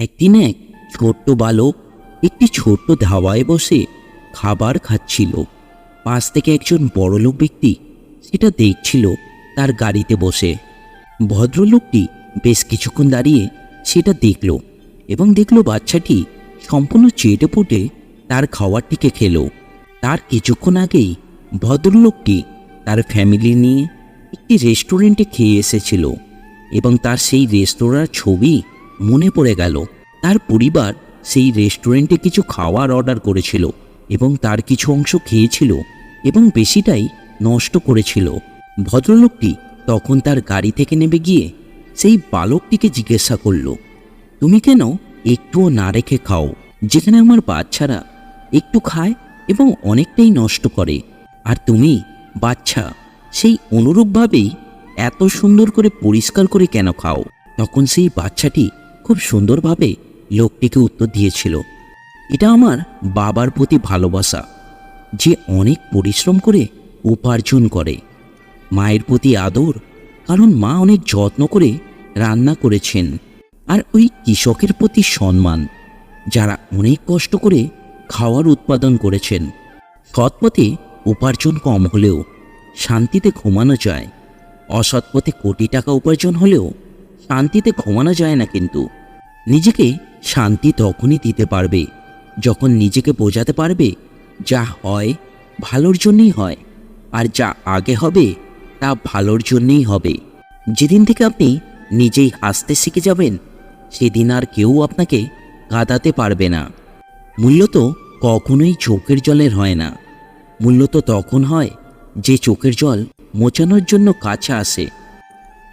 একদিন এক ছোট্ট বালক একটি ছোট্ট ধাবায় বসে খাবার খাচ্ছিল। পাশ থেকে একজন বড়লোক ব্যক্তি সেটা দেখছিল তার গাড়িতে বসে। ভদ্রলোকটি বেশ কিছুক্ষণ দাঁড়িয়ে সেটা দেখল এবং দেখল বাচ্চাটি সম্পূর্ণ চেটে পুটে তার খাবারটিকে খেলো। তার কিছুক্ষণ আগেই ভদ্রলোকটি তার ফ্যামিলি নিয়ে একটি রেস্টুরেন্টে খেয়ে এসেছিল এবং তার সেই রেস্তোরাঁর ছবি মনে পড়ে গেল, তার পরিবার সেই রেস্টুরেন্টে কিছু খাওয়ার অর্ডার করেছিল এবং তার কিছু অংশ খেয়েছিল এবং বেশিটাই নষ্ট করেছিল। ভদ্রলোকটি তখন তার গাড়ি থেকে নেমে গিয়ে সেই বালকটিকে জিজ্ঞাসা করল, তুমি কেন একটুও না রেখে খাও? যেখানে আমার বাচ্চারা একটু খায় এবং অনেকটাই নষ্ট করে। আর তুমি, বাচ্চা, সেই অনুরূপভাবেই এত সুন্দর করে পরিষ্কার করে কেন খাও? তখন সেই বাচ্চাটি খুব সুন্দরভাবে লোকটিকে উত্তর দিয়েছিল। এটা আমার বাবার প্রতি ভালোবাসা, যে অনেক পরিশ্রম করে উপার্জন করে। মায়ের প্রতি আদর, কারণ মা অনেক যত্ন করে রান্না করেছেন। আর ওই কৃষকের প্রতি সম্মান, যারা অনেক কষ্ট করে খাওয়ার উৎপাদন করেছেন। সৎপথে উপার্জন কম হলেও শান্তিতে ঘুমানো যায়। অসৎ পথে কোটি টাকা উপার্জন হলেও শান্তিতে ঘুমানো যায় না কিন্তু। নিজেকে শান্তি তখনই দিতে পারবে, যখন নিজেকে বোঝাতে পারবে যা হয় ভালোর জন্যই হয়, আর যা আগে হবে তা ভালোর জন্যই হবে। যেদিন থেকে আপনি নিজেই হাসতে শিখে যাবেন, সেদিন আর কেউ আপনাকে কাঁদাতে পারবে না। মূল্য তো কখনোই চোখের জলের হয় না। মূল্য তো তখন হয় যে চোখের জল মোচানোর জন্য কাছে আসে।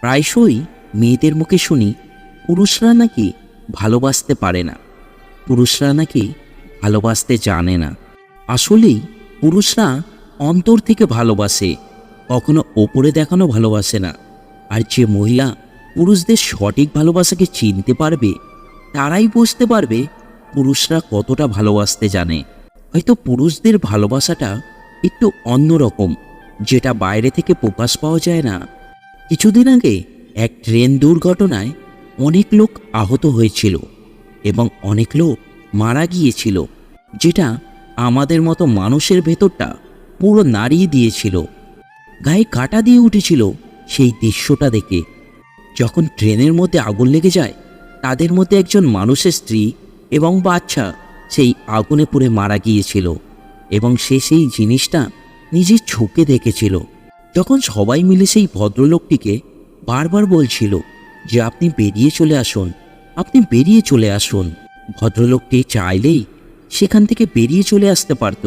প্রায়শই মেয়েদের মুখে শুনি, পুরুষরা নাকি ভালোবাসতে পারে না। পুরুষরা নাকি ভালোবাসতে জানে না। আসলেই পুরুষরা অন্তর থেকে ভালোবাসে, কখনো ওপরে দেখানো ভালোবাসে না। আর যে মহিলা পুরুষদের সঠিক ভালোবাসাকে চিনতে পারবে, তারাই বুঝতে পারবে পুরুষরা কতটা ভালোবাসতে জানে। হয়তো পুরুষদের ভালোবাসাটা একটু অন্যরকম যেটা বাইরে থেকে প্রকাশ পাওয়া যায় না। কিছুদিন আগে এক ট্রেন দুর্ঘটনায় অনেক লোক আহত হয়েছিল এবং অনেক লোক মারা গিয়েছিল, যেটা আমাদের মতো মানুষের ভেতরটা পুরো নাড়িয়ে দিয়েছিল। গায়ে কাটা দিয়ে উঠেছিল সেই দৃশ্যটা দেখে। যখন ট্রেনের মধ্যে আগুন লেগে যায়, তাদের মধ্যে একজন মানুষের স্ত্রী এবং বাচ্চা সেই আগুনে পুড়ে মারা গিয়েছিল এবং সে সেই জিনিসটা নিজের চোখে দেখেছিল। যখন সবাই মিলে সেই ভদ্রলোকটিকে বারবার বলছিল যে আপনি বেরিয়ে চলে আসুন। আপনি বেরিয়ে চলে আসুন। ভদ্রলোকটি চাইলেই সেখান থেকে বেরিয়ে চলে আসতে পারত,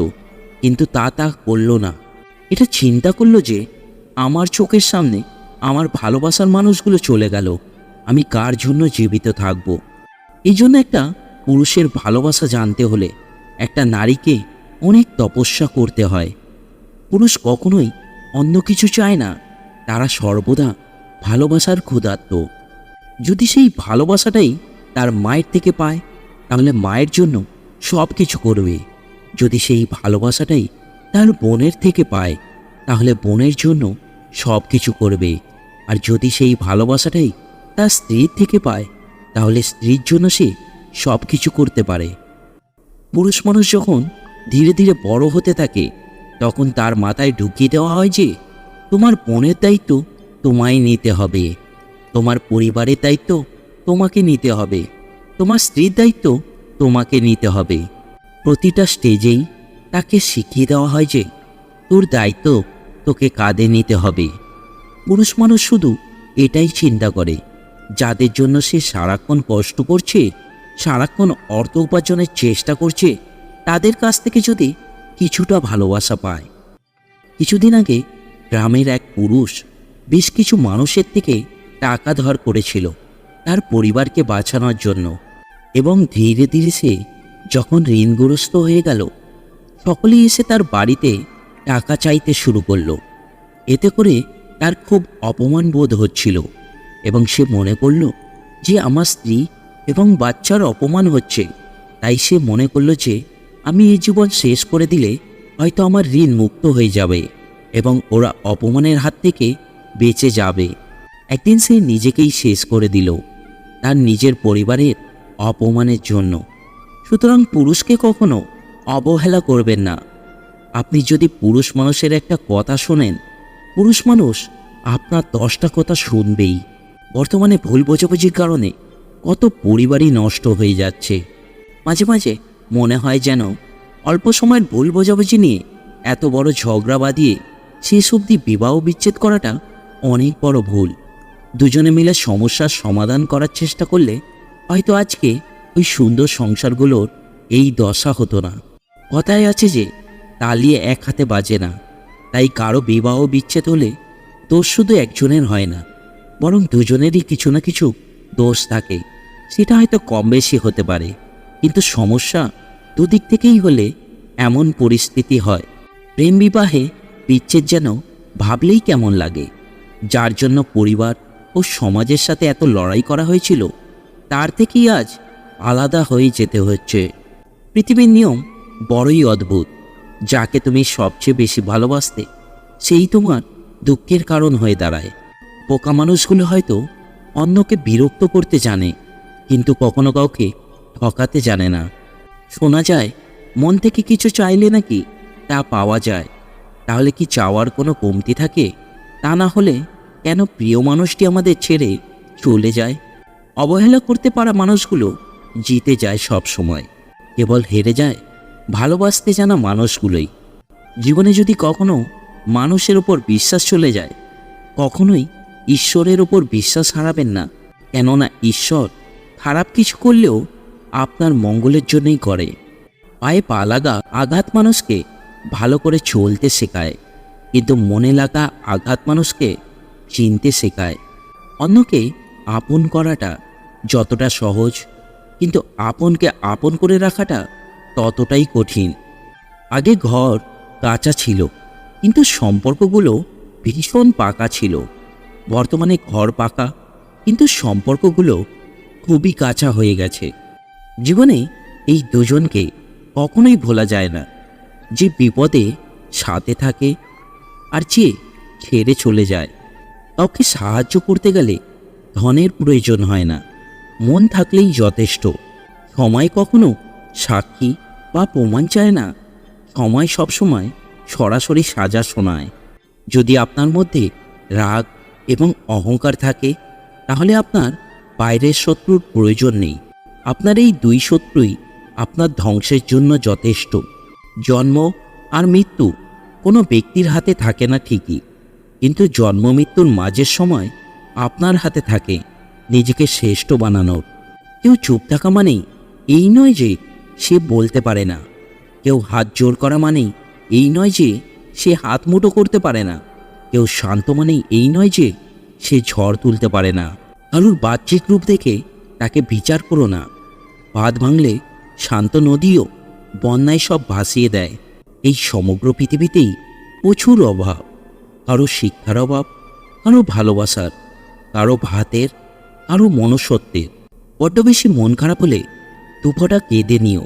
কিন্তু তা তা করল না। এটা চিন্তা করল যে আমার চোখের সামনে আমার ভালোবাসার মানুষগুলো চলে গেল। আমি কার জন্য জীবিত থাকব? এই জন্য একটা পুরুষের ভালোবাসা জানতে হলে একটা নারীকে অনেক তপস্যা করতে হয়। পুরুষ কখনোই অন্য কিছু চায় না। তারা সর্বদা ভালোবাসার ক্ষুধার্ত। যদি সেই ভালোবাসাটাই তার মায়ের থেকে পায়, তাহলে মায়ের জন্য সব কিছু করবে। যদি সেই ভালোবাসাটাই তার বোনের থেকে পায়, তাহলে বোনের জন্য সব কিছু করবে। আর যদি সেই ভালোবাসাটাই তার স্ত্রীর থেকে পায়, তাহলে স্ত্রীর জন্য সে সব কিছু করতে পারে। পুরুষ মানুষ যখন ধীরে ধীরে বড় হতে থাকে, তখন তার মাথায় ঢুকিয়ে দেওয়া হয় যে, তোমার বোনের দায়িত্ব তোমায় নিতে হবে। তোমার পরিবারের দায়িত্ব তোমাকে নিতে হবে। তোমার স্ত্রীর দায়িত্ব তোমাকে নিতে হবে। প্রতিটা স্টেজেই তাকে শিখিয়ে দেওয়া হয় যে তোর দায়িত্ব তোকে কাঁধে নিতে হবে। পুরুষ মানুষ শুধু এটাই চিন্তা করে, যাদের জন্য সে সারাক্ষণ কষ্ট করছে, সারাক্ষণ অর্থ উপার্জনের চেষ্টা করছে, তাদের কাছ থেকে যদি কিছুটা ভালোবাসা পায়। কিছুদিন আগে গ্রামের এক পুরুষ বেশ কিছু মানুষের থেকে টাকা ধার করেছিল তার পরিবারকে বাঁচানোর জন্য। এবং ধীরে ধীরে সে যখন ঋণগ্রস্ত হয়ে গেল, সকলেই এসে তার বাড়িতে টাকা চাইতে শুরু করল। এতে করে তার খুব অপমান বোধ হচ্ছিল এবং সে মনে করল যে আমার স্ত্রী এবং বাচ্চার অপমান হচ্ছে। তাই সে মনে করল যে আমি এই জীবন শেষ করে দিলে হয়তো আমার ঋণ মুক্ত হয়ে যাবে এবং ওরা অপমানের হাত থেকে বেঁচে যাবে। একদিন সে নিজেকেই শেষ করে দিল, তার নিজের পরিবারের অপমানের জন্য। সুতরাং পুরুষকে কখনো অবহেলা করবেন না। আপনি যদি পুরুষ মানুষের একটা কথা শোনেন, পুরুষ মানুষ আপনার দশটা কথা শুনবেই। বর্তমানে ভুল বোঝাবুঝির কারণে কত পরিবারই নষ্ট হয়ে যাচ্ছে। মাঝে মাঝে মনে হয় যেন অল্প সময়ের ভুল বোঝাবুঝি নিয়ে এত বড় ঝগড়া বাঁধিয়ে শেষ অবধি বিবাহ বিচ্ছেদ করাটা অনেক বড় ভুল। দুজনে মিলে সমস্যার সমাধান করার চেষ্টা করলে হয়তো আজকে ওই সুন্দর সংসারগুলোর এই দশা হতো না। কথায় আছে যে তালিয়ে এক হাতে বাজে না। তাই কারও বিবাহ বিচ্ছেদ হলে দোষ শুধু একজনের হয় না, বরং দুজনেরই কিছু না কিছু দোষ থাকে। সেটা হয়তো কম বেশি হতে পারে, কিন্তু সমস্যা দুদিক থেকেই হলে এমন পরিস্থিতি হয়। প্রেম বিবাহে বিচ্ছেদ যেন ভাবলেই কেমন লাগে, যার জন্য পরিবার ও সমাজের সাথে এত লড়াই করা হয়েছিল, তার থেকেই আজ আলাদা হয়ে যেতে হচ্ছে। পৃথিবীর নিয়ম বড়ই অদ্ভুত, যাকে তুমি সবচেয়ে বেশি ভালোবাসতে, সেই তোমার দুঃখের কারণ হয়ে দাঁড়ায়। পোকা মানুষগুলো হয়তো অন্যকে বিরক্ত করতে জানে, কিন্তু কখনো কাউকে ঠকাতে জানে না। শোনা যায়, মন থেকে কিছু চাইলে নাকি তা পাওয়া যায়, তাহলে কি চাওয়ার কোনো কমতি থাকে? তা না হলে কেন প্রিয় মানুষটি আমাদের ছেড়ে চলে যায়? অবহেলা করতে পারা মানুষগুলো জিতে যায় সব সময়। কেবল হেরে যায়, ভালোবাসতে জানা মানুষগুলোই। জীবনে যদি কখনো মানুষের ওপর বিশ্বাস চলে যায়, কখনোই ঈশ্বরের ওপর বিশ্বাস হারাবেন না। কেননা ঈশ্বর খারাপ কিছু করলেও আপনার মঙ্গলের জন্যই করে। পায়ে পা লাগা আঘাত মানুষকে ভালো করে চলতে শেখায়। কিন্তু মনে লাগা আঘাত মানুষকে চিনতে শেখায়। অন্যকে আপন করাটা যতটা সহজ, কিন্তু আপনকে আপন করে রাখাটা ততটাই কঠিন। আগে ঘর কাঁচা ছিল, কিন্তু সম্পর্কগুলো ভীষণ পাকা ছিল। বর্তমানে ঘর পাকা, কিন্তু সম্পর্কগুলো খুবই কাঁচা হয়ে গেছে। জীবনে এই দুজনকে কখনোই ভোলা যায় না। যে বিপদে সাথে থাকে আর যে ছেড়ে চলে যায়। কাউকে সাহায্য করতে গেলে ধনের প্রয়োজন হয় না। মন থাকলেই যথেষ্ট। সময় কখনো সাক্ষী বা প্রমাণ চায় না। সময় সবসময় সরাসরি সাজা শোনায়। যদি আপনার মধ্যে রাগ এবং অহংকার থাকে, তাহলে আপনার বাইরের শত্রুর প্রয়োজন নেই। আপনার এই দুই শত্রুই আপনার ধ্বংসের জন্য যথেষ্ট। জন্ম আর মৃত্যু কোনো ব্যক্তির হাতে থাকে না ঠিকই। কিন্তু জন্ম মৃত্যুর মাঝের সময় আপনার হাতে থাকে নিজেকে শ্রেষ্ঠ বানানোর। কেউ চুপ থাকা মানেই এই নয় যে সে বলতে পারে না। কেউ হাত জোর করা মানেই এই নয় যে সে হাত মুঠো করতে পারে না। কেউ শান্ত মানেই এই নয় যে সে ঝড় তুলতে পারে না। কারুর বাহ্যিক রূপ দেখে তাকে বিচার করো না। বাঁধ ভাঙলে শান্ত নদীও বন্যায় সব ভাসিয়ে দেয়। এই সমগ্র পৃথিবীতেই প্রচুর অভাব। কারও শিক্ষার অভাব, কারও ভালোবাসার, কারও ভাতের, কারও মনসত্বের বড্ড বেশি মন খারাপ হলে দুফোটা কেঁদে নিও।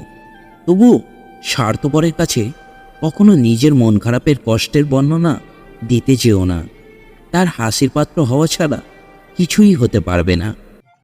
তবুও স্বার্থপরের কাছে কখনো নিজের মন খারাপের কষ্টের বর্ণনা দিতে যেও না। তার হাসির পাত্র হওয়া ছাড়া কিছুই হতে পারবে না।